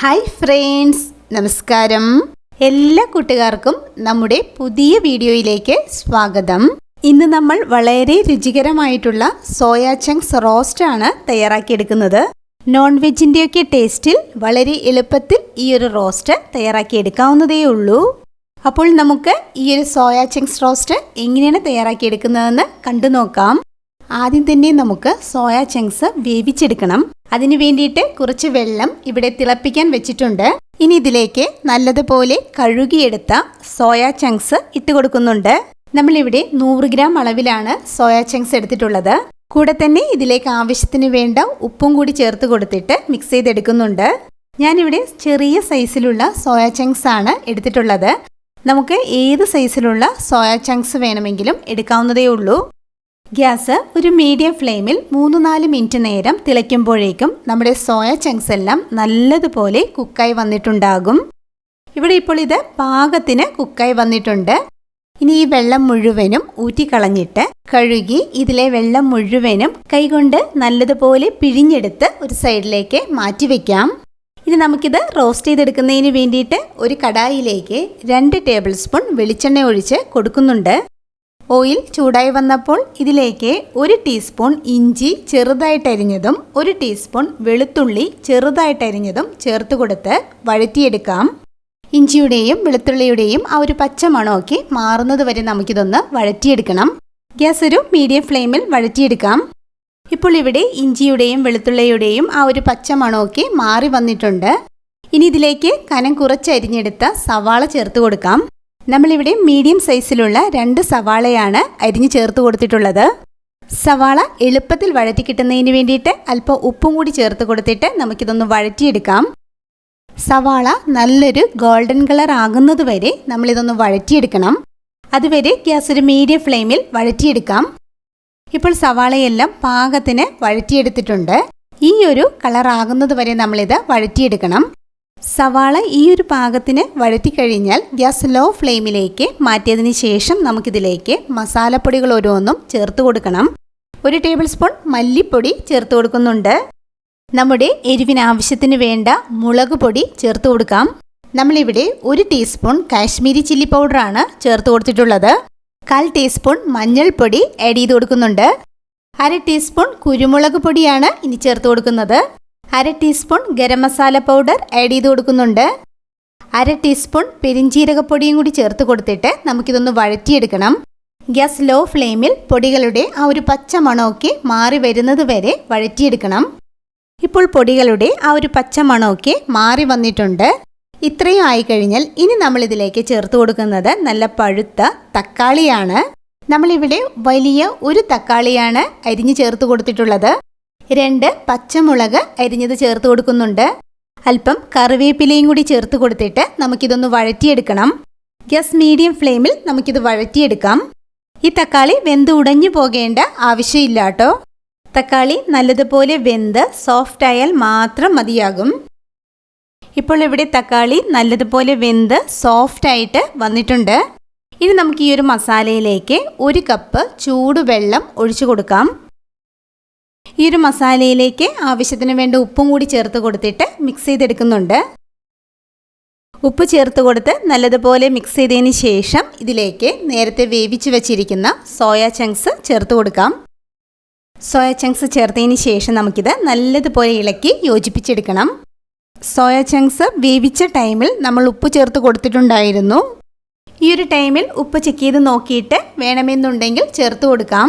Hi friends നമസ്കാരം. എല്ലാ കൂട്ടുകാർക്കും നമ്മുടെ പുതിയ വീഡിയോയിലേക്ക് സ്വാഗതം. ഇന്ന് നമ്മൾ വളരെ രുചികരമായിട്ടുള്ള സോയാ ചങ്ക്സ് റോസ്റ്റ് ആണ് തയ്യാറാക്കിയെടുക്കുന്നത്. നോൺ വെജിന്റെയൊക്കെ ടേസ്റ്റിൽ വളരെ എളുപ്പത്തിൽ ഈ ഒരു റോസ്റ്റ് തയ്യാറാക്കിയെടുക്കാവുന്നതേ ഉള്ളൂ അപ്പോൾ നമുക്ക് ഈ ഒരു സോയാ ചങ്ക്സ് റോസ്റ്റ് എങ്ങനെയാണ് തയ്യാറാക്കിയെടുക്കുന്നതെന്ന് കണ്ടു നോക്കാം ആദ്യം തന്നെ നമുക്ക് സോയാ ചങ്ക്സ് വേവിച്ചെടുക്കണം. അതിനു വേണ്ടിയിട്ട് കുറച്ച് വെള്ളം ഇവിടെ തിളപ്പിക്കാൻ വെച്ചിട്ടുണ്ട്. ഇനി ഇതിലേക്ക് നല്ലതുപോലെ കഴുകിയെടുത്ത സോയാ ചങ്ക്സ് ഇട്ട് കൊടുക്കുന്നുണ്ട്. നമ്മളിവിടെ നൂറ് ഗ്രാം അളവിലാണ് സോയാ ചങ്ക്സ് എടുത്തിട്ടുള്ളത്. കൂടെ തന്നെ ഇതിലേക്ക് ആവശ്യത്തിന് വേണ്ട ഉപ്പും കൂടി ചേർത്ത് കൊടുത്തിട്ട് മിക്സ് ചെയ്തെടുക്കുന്നുണ്ട്. ഞാനിവിടെ ചെറിയ സൈസിലുള്ള സോയാ ചങ്ക്സ് ആണ് എടുത്തിട്ടുള്ളത്. നമുക്ക് ഏത് സൈസിലുള്ള സോയാ ചങ്ക്സ് വേണമെങ്കിലും എടുക്കാവുന്നതേ ഉള്ളൂ. ഗ്യാസ് ഒരു മീഡിയം ഫ്ലെയിമിൽ മൂന്ന് നാല് മിനിറ്റ് നേരം തിളയ്ക്കുമ്പോഴേക്കും നമ്മുടെ സോയ ചങ്ക്സ് എല്ലാം നല്ലതുപോലെ കുക്കായി വന്നിട്ടുണ്ടാകും. ഇവിടെ ഇപ്പോൾ ഇത് പാകത്തിന് കുക്കായി വന്നിട്ടുണ്ട്. ഇനി ഈ വെള്ളം മുഴുവനും ഊറ്റിക്കളഞ്ഞിട്ട് കഴുകി ഇതിലെ വെള്ളം മുഴുവനും കൈകൊണ്ട് നല്ലതുപോലെ പിഴിഞ്ഞെടുത്ത് ഒരു സൈഡിലേക്ക് മാറ്റി വെക്കാം. ഇനി നമുക്കിത് റോസ്റ്റ് ചെയ്തെടുക്കുന്നതിന് വേണ്ടിയിട്ട് ഒരു കടായിലേക്ക് രണ്ട് ടേബിൾ സ്പൂൺ വെളിച്ചെണ്ണ ഒഴിച്ച് കൊടുക്കുന്നുണ്ട്. ഓയിൽ ചൂടായി വന്നപ്പോൾ ഇതിലേക്ക് ഒരു ടീസ്പൂൺ ഇഞ്ചി ചെറുതായിട്ടരിഞ്ഞതും ഒരു ടീസ്പൂൺ വെളുത്തുള്ളി ചെറുതായിട്ടരിഞ്ഞതും ചേർത്ത് കൊടുത്ത് വഴറ്റിയെടുക്കാം. ഇഞ്ചിയുടെയും വെളുത്തുള്ളിയുടെയും ആ ഒരു പച്ച മണമൊക്കെ മാറുന്നത് വരെ നമുക്കിതൊന്ന് വഴറ്റിയെടുക്കണം. ഗ്യാസ് ഒരു മീഡിയം ഫ്ലെയിമിൽ വഴറ്റിയെടുക്കാം. ഇപ്പോൾ ഇവിടെ ഇഞ്ചിയുടെയും വെളുത്തുള്ളിയുടെയും ആ ഒരു പച്ച മണമൊക്കെ മാറി വന്നിട്ടുണ്ട്. ഇനി ഇതിലേക്ക് കനം കുറച്ചരിഞ്ഞെടുത്ത സവാള ചേർത്ത് കൊടുക്കാം. നമ്മളിവിടെ മീഡിയം സൈസിലുള്ള രണ്ട് സവാളയാണ് അരിഞ്ഞു ചേർത്ത് കൊടുത്തിട്ടുള്ളത്. സവാള എളുപ്പത്തിൽ വഴറ്റി കിട്ടുന്നതിന് വേണ്ടിയിട്ട് അല്പം ഉപ്പും കൂടി ചേർത്ത് കൊടുത്തിട്ട് നമുക്കിതൊന്ന് വഴറ്റിയെടുക്കാം. സവാള നല്ലൊരു ഗോൾഡൻ കളർ ആകുന്നത് വരെ നമ്മളിതൊന്ന് വഴറ്റിയെടുക്കണം. അതുവരെ ഗ്യാസ് ഒരു മീഡിയം ഫ്ലെയിമിൽ വഴറ്റിയെടുക്കാം. ഇപ്പോൾ സവാളയെല്ലാം പാകത്തിന് വഴറ്റിയെടുത്തിട്ടുണ്ട്. ഈ ഒരു കളറാകുന്നത് വരെ നമ്മളിത് വഴറ്റിയെടുക്കണം. സവാള ഈ ഒരു പാകത്തിന് വഴറ്റിക്കഴിഞ്ഞാൽ ഗ്യാസ് ലോ ഫ്ലെയിമിലേക്ക് മാറ്റിയതിന് ശേഷം നമുക്കിതിലേക്ക് മസാലപ്പൊടികൾ ഓരോന്നും ചേർത്ത് കൊടുക്കണം. ഒരു ടേബിൾ സ്പൂൺ മല്ലിപ്പൊടി ചേർത്ത് കൊടുക്കുന്നുണ്ട്. നമ്മുടെ എരിവിന് ആവശ്യത്തിന് വേണ്ട മുളക് പൊടി ചേർത്ത് കൊടുക്കാം. നമ്മളിവിടെ ഒരു ടീസ്പൂൺ കാശ്മീരി ചില്ലി പൗഡറാണ് ചേർത്ത് കൊടുത്തിട്ടുള്ളത്. കാൽ ടീസ്പൂൺ മഞ്ഞൾപ്പൊടി ആഡ് ചെയ്ത് കൊടുക്കുന്നുണ്ട്. അര ടീസ്പൂൺ കുരുമുളക് പൊടിയാണ് ഇനി ചേർത്ത് കൊടുക്കുന്നത്. അര teaspoon garam masala powder add ചെയ്ത് കൊടുക്കുന്നുണ്ട്. അര ടീസ്പൂൺ പെരിഞ്ചീരകപ്പൊടിയും കൂടി ചേർത്ത് കൊടുത്തിട്ട് നമുക്കിതൊന്ന് വഴറ്റിയെടുക്കണം. ഗ്യാസ് ലോ ഫ്ലെയിമിൽ പൊടികളുടെ ആ ഒരു പച്ച മണമൊക്കെ മാറി വരുന്നത് വരെ വഴറ്റിയെടുക്കണം. ഇപ്പോൾ പൊടികളുടെ ആ ഒരു പച്ച മണമൊക്കെ മാറി വന്നിട്ടുണ്ട്. ഇത്രയും ആയിക്കഴിഞ്ഞാൽ ഇനി നമ്മളിതിലേക്ക് ചേർത്ത് കൊടുക്കുന്നത് നല്ല പഴുത്ത തക്കാളിയാണ്. നമ്മളിവിടെ വലിയ ഒരു തക്കാളിയാണ് അരിഞ്ഞ് ചേർത്ത് കൊടുത്തിട്ടുള്ളത്. രണ്ട് പച്ചമുളക് അരിഞ്ഞത് ചേർത്ത് കൊടുക്കുന്നുണ്ട്. അല്പം കറിവേപ്പിലയും കൂടി ചേർത്ത് കൊടുത്തിട്ട് നമുക്കിതൊന്ന് വഴറ്റിയെടുക്കണം. ഗ്യാസ് മീഡിയം ഫ്ലെയിമിൽ നമുക്കിത് വഴറ്റിയെടുക്കാം. ഈ തക്കാളി വെന്ത് ഉടഞ്ഞു പോകേണ്ട ആവശ്യമില്ല കേട്ടോ. തക്കാളി നല്ലതുപോലെ വെന്ത് സോഫ്റ്റ് ആയാൽ മാത്രം മതിയാകും. ഇപ്പോൾ ഇവിടെ തക്കാളി നല്ലതുപോലെ വെന്ത് സോഫ്റ്റ് ആയിട്ട് വന്നിട്ടുണ്ട്. ഇനി നമുക്ക് ഈ ഒരു മസാലയിലേക്ക് ഒരു കപ്പ് ചൂടുവെള്ളം ഒഴിച്ചു കൊടുക്കാം. ഈ ഒരു മസാലയിലേക്ക് ആവശ്യത്തിന് വേണ്ട ഉപ്പും കൂടി ചേർത്ത് കൊടുത്തിട്ട് മിക്സ് ചെയ്തെടുക്കുന്നുണ്ട്. ഉപ്പ് ചേർത്ത് കൊടുത്ത് നല്ലതുപോലെ മിക്സ് ചെയ്തതിന് ശേഷം ഇതിലേക്ക് നേരത്തെ വേവിച്ച് വെച്ചിരിക്കുന്ന സോയ ചങ്ക്സ് ചേർത്ത് കൊടുക്കാം. സോയ ചങ്ക്സ് ചേർത്തതിന് ശേഷം നമുക്കിത് നല്ലതുപോലെ ഇളക്കി യോജിപ്പിച്ചെടുക്കണം. സോയ ചങ്ക്സ് വേവിച്ച ടൈമിൽ നമ്മൾ ഉപ്പ് ചേർത്ത് കൊടുത്തിട്ടുണ്ടായിരുന്നു. ഈ ഒരു ടൈമിൽ ഉപ്പ് ചെക്ക് ചെയ്ത് നോക്കിയിട്ട് വേണമെന്നുണ്ടെങ്കിൽ ചേർത്ത് കൊടുക്കാം.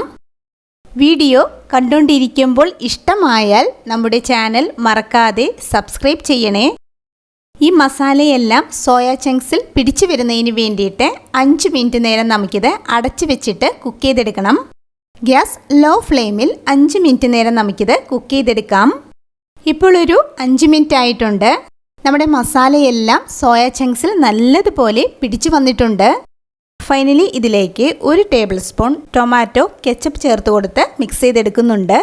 വീഡിയോ കണ്ടുകൊണ്ടിരിക്കുമ്പോൾ ഇഷ്ടമായാൽ നമ്മുടെ ചാനൽ മറക്കാതെ സബ്സ്ക്രൈബ് ചെയ്യണേ. ഈ മസാലയെല്ലാം സോയ ചങ്ക്സിൽ പിടിച്ചു വരുന്നതിന് വേണ്ടിയിട്ട് അഞ്ച് മിനിറ്റ് നേരം നമുക്കിത് അടച്ചു വെച്ചിട്ട് കുക്ക് ചെയ്തെടുക്കണം. ഗ്യാസ് ലോ ഫ്ലെയിമിൽ അഞ്ച് മിനിറ്റ് നേരം നമുക്കിത് കുക്ക് ചെയ്തെടുക്കാം. ഇപ്പോൾ ഒരു അഞ്ച് മിനിറ്റ് ആയിട്ടുണ്ട്. നമ്മുടെ മസാലയെല്ലാം സോയ ചങ്ക്സിൽ നല്ലതുപോലെ പിടിച്ചു വന്നിട്ടുണ്ട്. ഫൈനലി ഇതിലേക്ക് ഒരു ടേബിൾ സ്പൂൺ ടൊമാറ്റോ കെച്ചപ്പ് ചേർത്ത് കൊടുത്ത് മിക്സ് ചെയ്തെടുക്കുന്നുണ്ട്.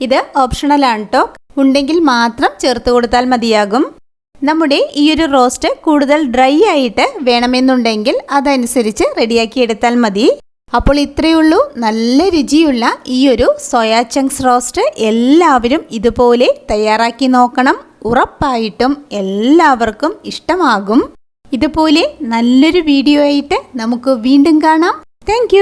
ഇത് ഓപ്ഷണലാണ് കേട്ടോ ഉണ്ടെങ്കിൽ മാത്രം ചേർത്ത് കൊടുത്താൽ മതിയാകും. നമ്മുടെ ഈ ഒരു റോസ്റ്റ് കൂടുതൽ ഡ്രൈ ആയിട്ട് വേണമെന്നുണ്ടെങ്കിൽ അതനുസരിച്ച് റെഡിയാക്കി എടുത്താൽ മതി. അപ്പോൾ ഇത്രയേ ഉള്ളൂ. നല്ല രുചിയുള്ള ഈ ഒരു സോയാ ചങ്ക്സ് റോസ്റ്റ് എല്ലാവരും ഇതുപോലെ തയ്യാറാക്കി നോക്കണം. ഉറപ്പായിട്ടും എല്ലാവർക്കും ഇഷ്ടമാകും. ഇതുപോലെ നല്ലൊരു വീഡിയോ ആയിട്ട് നമുക്ക് വീണ്ടും കാണാം. താങ്ക്